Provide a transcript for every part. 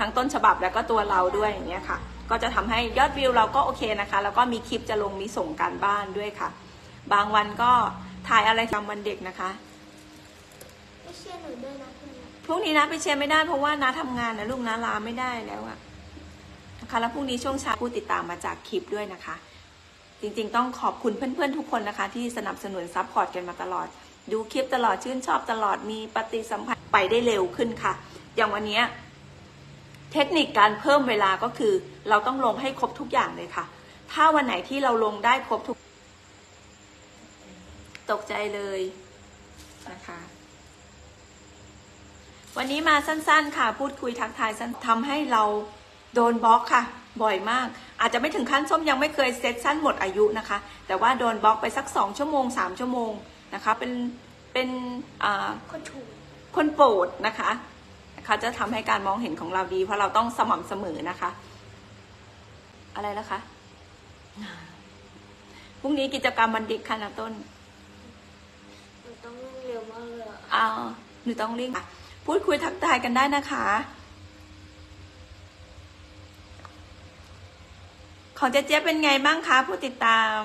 ทั้งต้นฉบับแล้วก็ตัวเราด้วยอย่างเงี้ยค่ะ ก็จะทำให้ยอดวิวเราก็โอเคนะคะ แล้วก็มีคลิปจะลงมีส่งการบ้านด้วยค่ะ บางวันก็ถ่ายอะไรจำวันเด็กนะคะไม่เชื่อหนูด้วยนะเพื่อนนะพรุ่งนี้นะไปเชียร์ไม่ได้เพราะว่าน้าทำงานนะลูกน้าลาไม่ได้แล้วอะนะคะแล้วพรุ่งนี้ช่วงเช้าผู้ติดตามมาจากคลิปด้วยนะคะ จริงๆ ต้องขอบคุณเพื่อนๆทุกคนนะคะ ที่สนับสนุนซัพพอร์ตกันมาตลอด ดูคลิปตลอดชื่นชอบตลอดมีปฏิสัมพันธ์ไปได้เร็วขึ้นค่ะ อย่างวันเนี้ย เทคนิคการเพิ่มเวลาก็คือ เราต้องลงให้ครบทุกอย่างเลยค่ะ ถ้าวันไหนที่เราลงได้ครบทุก ตกใจเลยนะคะวันนี้มาสั้นๆค่ะ พูดคุยทักทายสั้นทำให้เราโดนบล็อกค่ะ บ่อยมาก อาจจะไม่ถึงขั้นส้มยังไม่เคยเซตสั้นหมดอายุนะคะ แต่ว่าโดนบล็อกไปสักสองชั่วโมงสามชั่วโมงนะคะ เป็นเป็นอ่าคนถูกคนโปรดนะคะ เขาจะทำให้การมองเห็นของเราดี เพราะเราต้องสม่ำเสมอนะคะ อะไรแล้วคะพรุ่งนี้กิจกรรมบันดิกค่ะนะต้นหนูต้องเร็วมากเลยอะอ้าวหนูต้องเรียกพูดคุยทักทายกันได้นะคะของเจ๊เจ๊ยบเป็นไงบ้างคะผู้ติดตาม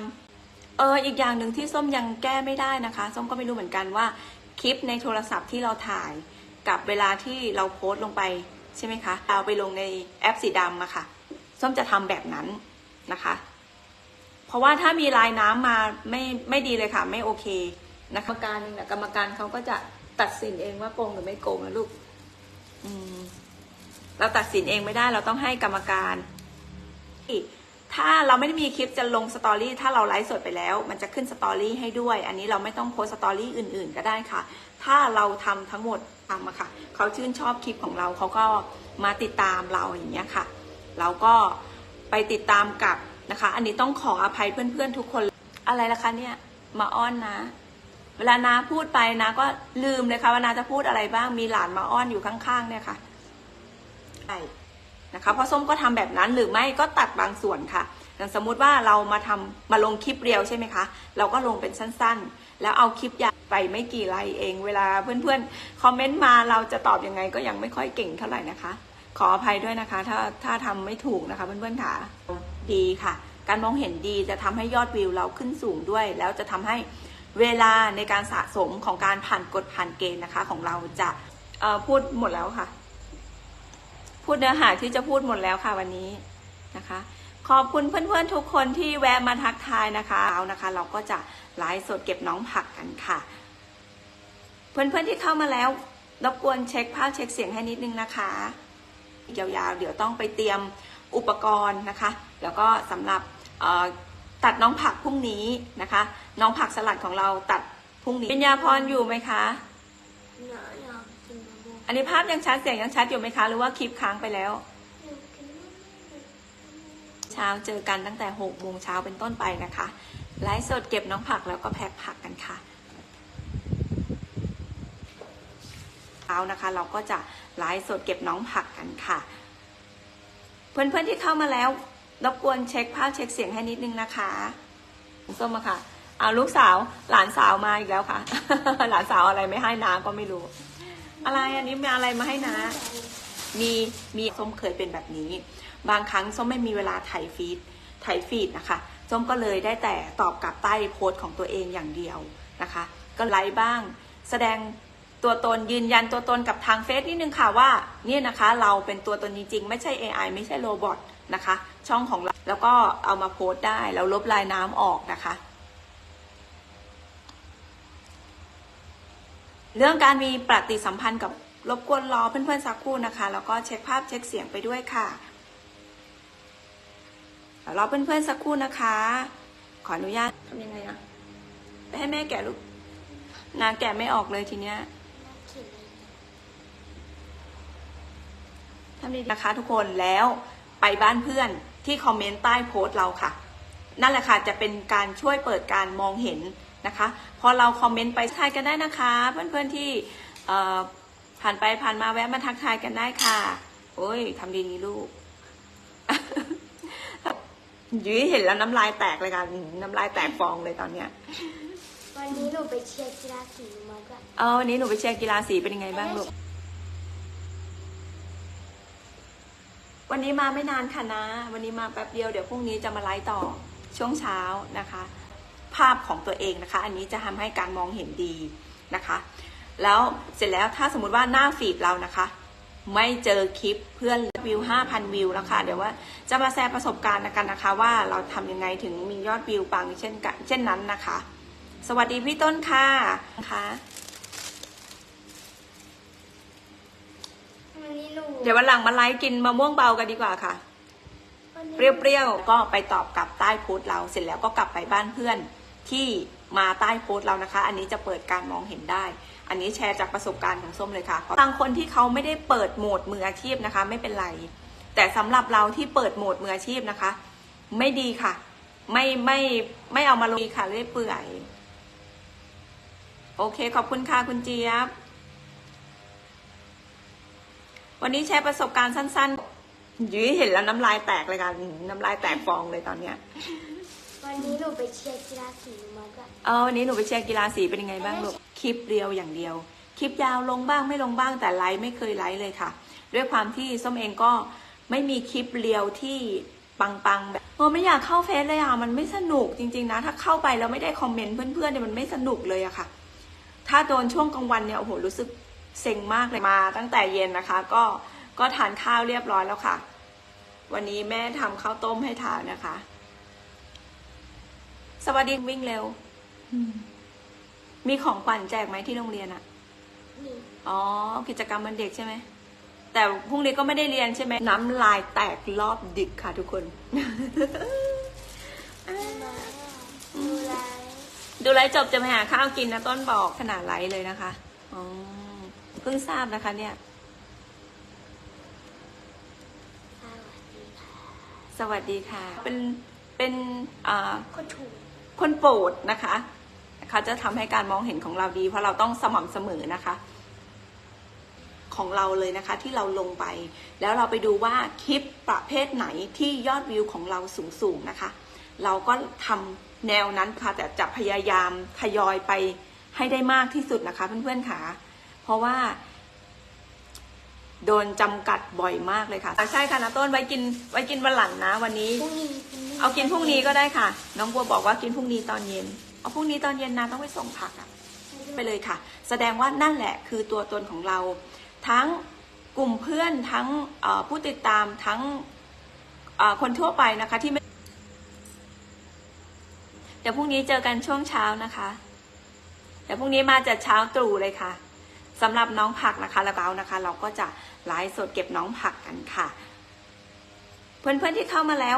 เอออีกอย่างหนึ่งที่ส้มยังแก้ไม่ได้นะคะ ส้มก็ไม่รู้เหมือนกันว่า คลิปในโทรศัพท์ที่เราถ่าย กับเวลาที่เราโพสต์ลงไปใช่ไหมคะเอาไปลงในแอปสีดำอะค่ะส้มจะทำแบบนั้นนะคะ เพราะว่าถ้ามีลายน้ำมาไม่ไม่ดีเลยค่ะ ไม่โอเคนะคะกรรมการเองแหละกรรมการเขาก็จะตัดสินเองว่าโกงหรือไม่โกงนะลูกอืมเราตัดสินเองไม่ได้เราต้องให้กรรมการถ้าเราไม่ได้มีคลิปจะลงสตอรี่ถ้าเราไลฟ์สดไปแล้ว มันจะขึ้นสตอรี่ให้ด้วย อันนี้เราไม่ต้องโพสต์สตอรี่อื่น ๆ ก็ได้ค่ะ ถ้าเราทำทั้งหมด ทำอะค่ะเขาชื่นชอบคลิปของเราเขาก็มาติดตามเราอย่างเงี้ยค่ะ เราก็ไปติดตามกับนะคะ อันนี้ต้องขออภัยเพื่อนๆทุกคนอะไรล่ะคะเนี่ยมาอ้อนนะ เวลานาพูดไปนะก็ลืมเลยค่ะว่านาจะพูดอะไรบ้างมีหลานมาอ้อนอยู่ข้างๆ เนี่ยค่ะใช่นะคะเพราะส้มก็ทำแบบนั้นหรือไม่ก็ตัดบางส่วนค่ะอย่างสมมุติว่าเรามาทำมาลงคลิปเรียวใช่ไหมคะ เราก็ลงเป็นสั้นๆ แล้วเอาคลิปยาไปไม่กี่ไลน์เอง เวลาเพื่อนๆ คอมเมนต์มาเราจะตอบยังไงก็ยังไม่ค่อยเก่งเท่าไหร่นะคะ ขออภัยด้วยนะคะ ถ้าถ้าทำไม่ถูกนะคะเพื่อนๆค่ะดีค่ะ การมองเห็นดีจะทำให้ยอดวิวเราขึ้นสูงด้วย แล้วจะทำให้เวลาในการสะสมของการผ่านกฎผ่านเกณฑ์นะคะ ของเราจะพูดหมดแล้วค่ะ พูดเนื้อหาที่จะพูดหมดแล้วค่ะวันนี้นะคะ ขอบคุณเพื่อนๆทุกคนที่แวะมาทักทายนะคะเอานะคะ เราก็จะไลฟ์สดเก็บน้องผักกันค่ะ เพื่อนๆที่เข้ามาแล้วรบกวนเช็คภาพเช็คเสียงให้นิดนึงนะคะยาวๆ เดี๋ยวต้องไปเตรียมอุปกรณ์นะคะ แล้วก็สำหรับเอ่อตัดน้องผักพรุ่งนี้นะคะ น้องผักสลัดของเราตัดพรุ่งนี้ปัญญาพรอยู่ไหมคะหนูอยากกินมะม่วงอันนี้ภาพยังชัดเสียงยังชัดอยู่ไหมคะ หรือว่าคลิปค้างไปแล้ว อยากกินมะม่วง เช้าเจอกันตั้งแต่หกโมงเช้าเป็นต้นไปนะคะไลฟ์สดเก็บน้องผักแล้วก็แพ็คผักกันค่ะเช้านะคะ เราก็จะไลฟ์สดเก็บน้องผักกันค่ะ เพื่อนๆที่เข้ามาแล้วรบกวนเช็คภาพเช็คเสียงให้นิดนึงนะคะส้มมาค่ะเอาลูกสาวหลานสาวมาอีกแล้วค่ะ หลานสาวอะไรไม่ให้นาก็ไม่รู้ อะไรอันนี้มีอะไรมาให้นามีมีส้มเคยเป็นแบบนี้ บางครั้งส้มไม่มีเวลาถ่ายฟีดถ่ายฟีดนะคะส้มก็เลยได้แต่ตอบกลับใต้โพสต์ของตัวเองอย่างเดียวนะคะ ก็ไลค์บ้าง แสดงตัวตนยืนยันตัวตนกับทางเฟซนิดนึงค่ะว่าเนี่ยนะคะเราเป็นตัวตนจริงๆ ไม่ใช่ AI ไม่ใช่โรบอทนะคะ ช่องของเราแล้วก็เอามาโพสต์ได้แล้วลบลายน้ำออกนะคะ เรื่องการมีปฏิสัมพันธ์กับรบกวนรอเพื่อนๆสักครู่นะคะ แล้วก็เช็คภาพเช็คเสียงไปด้วยค่ะ รอเพื่อนๆสักครู่นะคะ ขออนุญาตทำยังไงอะไปให้แม่แกะลูกนางแกะไม่ออกเลยทีเนี้ยทำดีนะคะทุกคนแล้วไปบ้านเพื่อนที่คอมเมนต์ใต้โพสต์เราค่ะ นั่นแหละค่ะจะเป็นการช่วยเปิดการมองเห็นนะคะ พอเราคอมเมนต์ไปทักทายกันได้นะคะ เพื่อนๆที่เอ่ผ่านไปผ่านมาแวะมาทักทายกันได้ค่ะ โอ้ยทำดีนี้ลูก ยุ้ยเห็นแล้วน้ำลายแตกเลยค่ะน้ำลายแตกฟองเลยตอนเนี้ย วันนี้หนูไปเชียร์กีฬาสีมาด้วยเออวันนี้หนูไปเชียร์กีฬาสีเป็นยังไงบ้างลูก วันนี้มาไม่นานค่ะนะ วันนี้มาแป๊บเดียวเดี๋ยวพรุ่งนี้จะมาไลฟ์ต่อช่วงเช้านะคะ ภาพของตัวเองนะคะ อันนี้จะทำให้การมองเห็นดีนะคะ แล้วเสร็จแล้วถ้าสมมุติว่าหน้าฟีดเรานะคะ ไม่เจอคลิปเพื่อนวิว 5,000 วิวแล้วค่ะ เดี๋ยวว่าจะมาแชร์ประสบการณ์กันนะคะ ว่าเราทำยังไงถึงมียอดวิวปังเช่นกันเช่นนั้นนะคะ สวัสดีพี่ต้นค่ะค่ะวันนี้หนูเดี๋ยววันหลังมาไลฟ์กินมะม่วงเบากันดีกว่าค่ะวันนี้เปรี้ยวๆก็ไปตอบกลับใต้โพสต์เราเสร็จแล้วก็กลับไปบ้านเพื่อนที่ มาใต้โพสต์เรานะคะ อันนี้จะเปิดการมองเห็นได้ อันนี้แชร์จากประสบการณ์ของส้มเลยค่ะบางคนที่เขาไม่ได้เปิดโหมดมืออาชีพนะคะ ไม่เป็นไร แต่สำหรับเราที่เปิดโหมดมืออาชีพนะคะ ไม่ดีค่ะ ไม่ไม่ไม่เอามาลงค่ะเรื่อยเปื่อย โอเค ขอบคุณค่ะคุณเจี๊ยบ วันนี้แชร์ประสบการณ์สั้นๆยุ้ยเห็นแล้วน้ำลายแตกเลยค่ะน้ำลายแตกฟองเลยตอนเนี้ย วันนี้หนูไปเชียร์กีฬาสีมาด้วยเออวันนี้หนูไปเชียร์กีฬาสีเป็นยังไงบ้างลูก คลิปเรียวอย่างเดียว คลิปยาวลงบ้างไม่ลงบ้างแต่ไลฟ์ไม่เคยไลฟ์เลยค่ะ ด้วยความที่ส้มเองก็ไม่มีคลิปเรียวที่ปังๆแบบเออไม่อยากเข้าเฟซเลยอะมันไม่สนุกจริง ๆ นะ ถ้าเข้าไปแล้วไม่ได้คอมเมนต์เพื่อนๆเนี่ยมันไม่สนุกเลยอะค่ะ ถ้าโดนช่วงกลางวันเนี่ยโอ้โหรู้สึกเซ็งมากเลยมา ตั้งแต่เย็นนะคะ ก็ก็ทานข้าวเรียบร้อยแล้วค่ะ วันนี้แม่ทำข้าวต้มให้ทานนะคะ สวัสดีวิ่งเร็ว มีของขวัญแจกไหมที่โรงเรียนอะนี่อ๋อ กิจกรรมวันเด็กใช่ไหม แต่พรุ่งนี้ก็ไม่ได้เรียนใช่ไหม น้ำลายแตกรอบดึกค่ะทุกคนมาดูไลฟ์ดูไลฟ์จบจะไปหาข้าวกินนะต้นบอกขนาดไลฟ์เลยนะคะ อ๋อ เพิ่งทราบนะคะ เนี่ย สวัสดีค่ะสวัสดีค่ะเป็นเป็นอ่าคนถูก คนโปรดนะคะเขาจะทำให้การมองเห็นของเราดี เพราะเราต้องสม่ำเสมอนะคะ ของเราเลยนะคะที่เราลงไป แล้วเราไปดูว่าคลิปประเภทไหนที่ยอดวิวของเราสูงๆนะคะ เราก็ทำแนวนั้นค่ะแต่จะพยายามทยอยไปให้ได้มากที่สุดนะคะ เพื่อนๆค่ะ เพราะว่าโดนจำกัดบ่อยมากเลยค่ะ ใช่ค่ะนะต้นไว้กินไว้กินวันหลังนะ วันนี้พรุ่งนี้ เอากินพรุ่งนี้ก็ได้ค่ะ น้องบัวบอกว่ากินพรุ่งนี้ตอนเย็น เอาพรุ่งนี้ตอนเย็นนะต้องไปส่งผักอะไปเลยค่ะ แสดงว่านั่นแหละคือตัวตนของเรา ทั้งกลุ่มเพื่อนทั้งผู้ติดตามทั้งคนทั่วไปนะคะที่ไม่เดี๋ยวพรุ่งนี้เจอกันช่วงเช้านะคะ เดี๋ยวพรุ่งนี้มาจัดเช้าตรู่เลยค่ะสำหรับน้องผักนะคะแล้วเรานะคะ เราก็จะไลฟ์สดเก็บน้องผักกันค่ะ เพื่อนๆที่เข้ามาแล้ว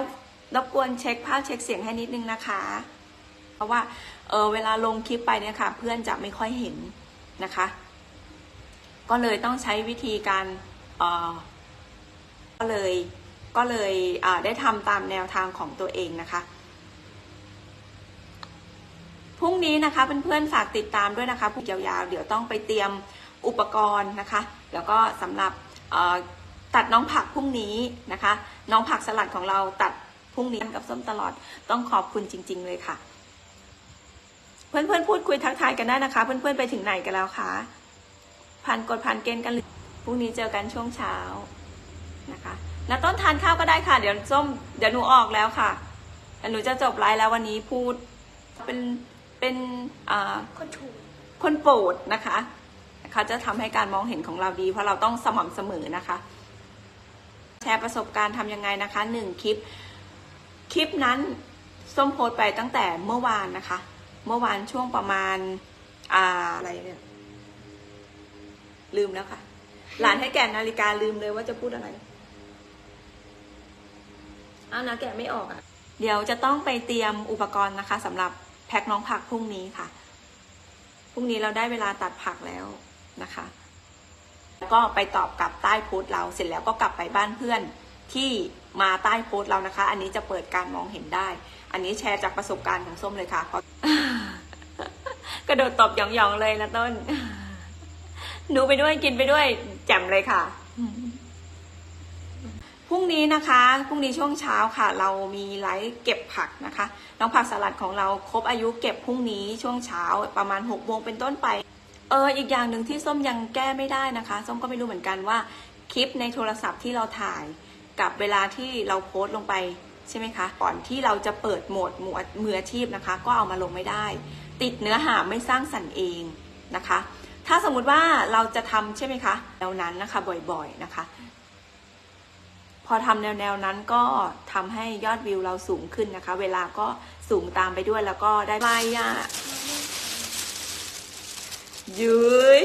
รบกวนเช็คภาพเช็คเสียงให้นิดนึงนะคะ เพราะว่าเออเวลาลงคลิปไปเนี่ยค่ะ เพื่อนจะไม่ค่อยเห็นนะคะ ก็เลยต้องใช้วิธีการเออก็เลยก็เลยอ่าได้ทำตามแนวทางของตัวเองนะคะพรุ่งนี้นะคะเพื่อนๆฝากติดตามด้วยนะคะพรุ่งยาวๆ เดี๋ยวต้องไปเตรียมอุปกรณ์นะคะ แล้วก็สำหรับเออตัดน้องผักพรุ่งนี้นะคะ น้องผักสลัดของเราตัด พรุ่งนี้กับส้มตลอดต้องขอบคุณจริง ๆ เลยค่ะ เพื่อนๆพูดคุยทักทายกันได้นะคะ เพื่อนๆไปถึงไหนกันแล้วคะผ่านกดผ่านเกณฑ์กันหรือพรุ่งนี้เจอกันช่วงเช้านะคะแล้วต้นทานข้าวก็ได้ค่ะ เดี๋ยวส้มเดี๋ยวหนูออกแล้วค่ะเดี๋ยวหนูจะจบไลฟ์แล้ววันนี้พูดเป็นเป็นอ่าคนถูกคนโปรดนะคะเขาจะทำให้การมองเห็นของเราดี เพราะเราต้องสม่ำเสมอนะคะ แชร์ประสบการณ์ทำยังไงนะคะหนึ่งคลิป คลิปนั้นส้มโพสต์ไปตั้งแต่เมื่อวานนะคะ เมื่อวานช่วงประมาณอ่าอะไรเนี่ยลืมแล้วค่ะ หลานให้แก่นาฬิกาลืมเลยว่าจะพูดอะไรเอานะแกะไม่ออกอะ่ะ เดี๋ยวจะต้องไปเตรียมอุปกรณ์นะคะสำหรับแพ็คน้องผักพรุ่งนี้ค่ะ พรุ่งนี้เราได้เวลาตัดผักแล้วนะคะ แล้วก็ไปตอบกลับใต้โพสต์เราเสร็จแล้วก็กลับไปบ้านเพื่อนที่ มาใต้โพสต์เรานะคะ อันนี้จะเปิดการมองเห็นได้ อันนี้แชร์จากประสบการณ์ของส้มเลยค่ะกระโดดตบหยองๆเลยนะต้นหนูไปด้วยกินไปด้วย แจ่มเลยค่ะพรุ่งนี้นะคะพรุ่งนี้ช่วงเช้าค่ะ เรามีไลฟ์เก็บผักนะคะน้องผักสลัดของเราครบอายุเก็บพรุ่งนี้ช่วงเช้าประมาณหกโมงเป็นต้นไป เอออีกอย่างหนึ่งที่ส้มยังแก้ไม่ได้นะคะ ส้มก็ไม่รู้เหมือนกันว่าคลิปในโทรศัพท์ที่เราถ่าย กับเวลาที่เราโพสต์ลงไปใช่ไหมคะ ก่อนที่เราจะเปิดโหมดหมวดมืออาชีพนะคะ ก็เอามาลงไม่ได้ ติดเนื้อหาไม่สร้างสรรค์เองนะคะ ถ้าสมมุติว่าเราจะทำใช่ไหมคะแนวนั้นนะคะบ่อยๆนะคะ พอทำแนวแนวๆนั้นก็ทำให้ยอดวิวเราสูงขึ้นนะคะ เวลาก็สูงตามไปด้วยแล้วก็ได้ไลอะยุ้ย